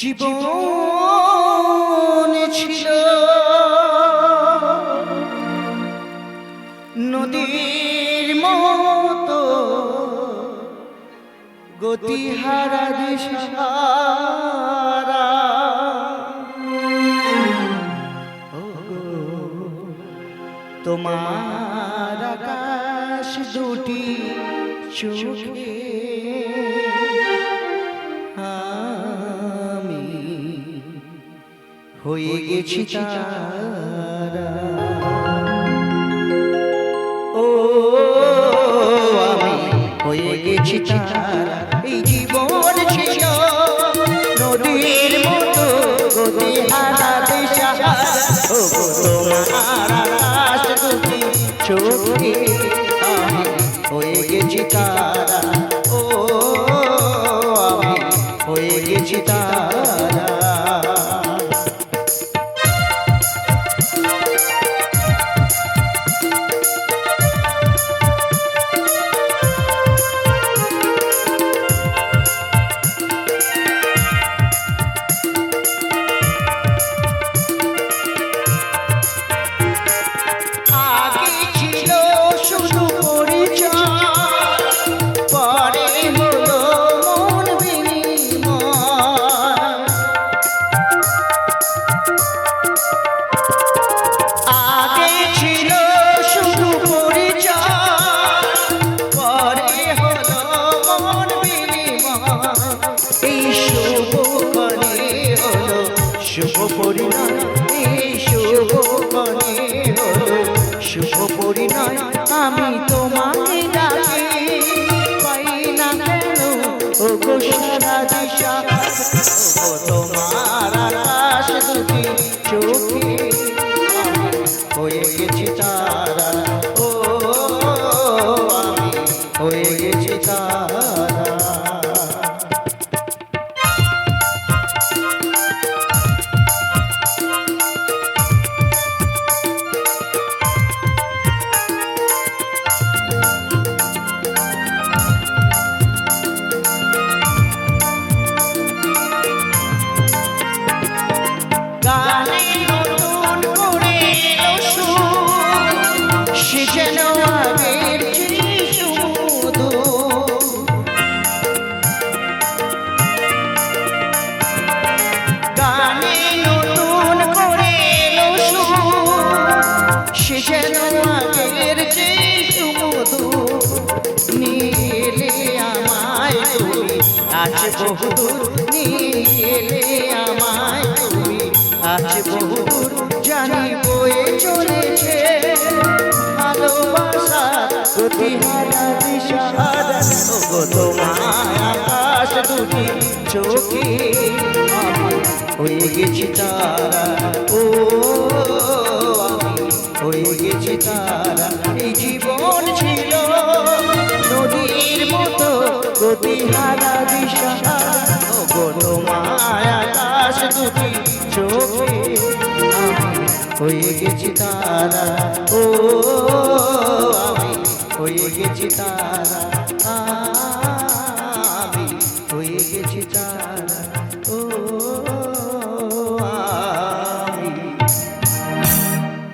জীবন ছিল। নদীর মতো গতিহারা দিশারা তোমার আকাশ দুটি চোখে হয়ে গেছি তারা। ও আমি হয়ে গেছি তারা। এই জীবন ছিল নদীর মতো গতি হারাতে ও তোমার আকাশ চোখে আমি হয়ে গেছি তারা। পরিণয় আমি তোমাকে ডাকি। পাই না কেন? ও গো সারা দিশা তোমার আকাশ দুটি চোখে। যেন আগের চেয়ে সুমধুর। নীলে আমায় তুমি আজ বহুদূর জানি বয়ে চলেছে চোখে হয়ে গেছি তারা গতিহারা দিশাহারা ওগো তোমার আকাশ দুটি হয়ে গেছি তারা। ও হয়ে গেছি তারা। আমি হয়ে গেছি তারা। ও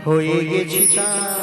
হয়ে গেছি তারা।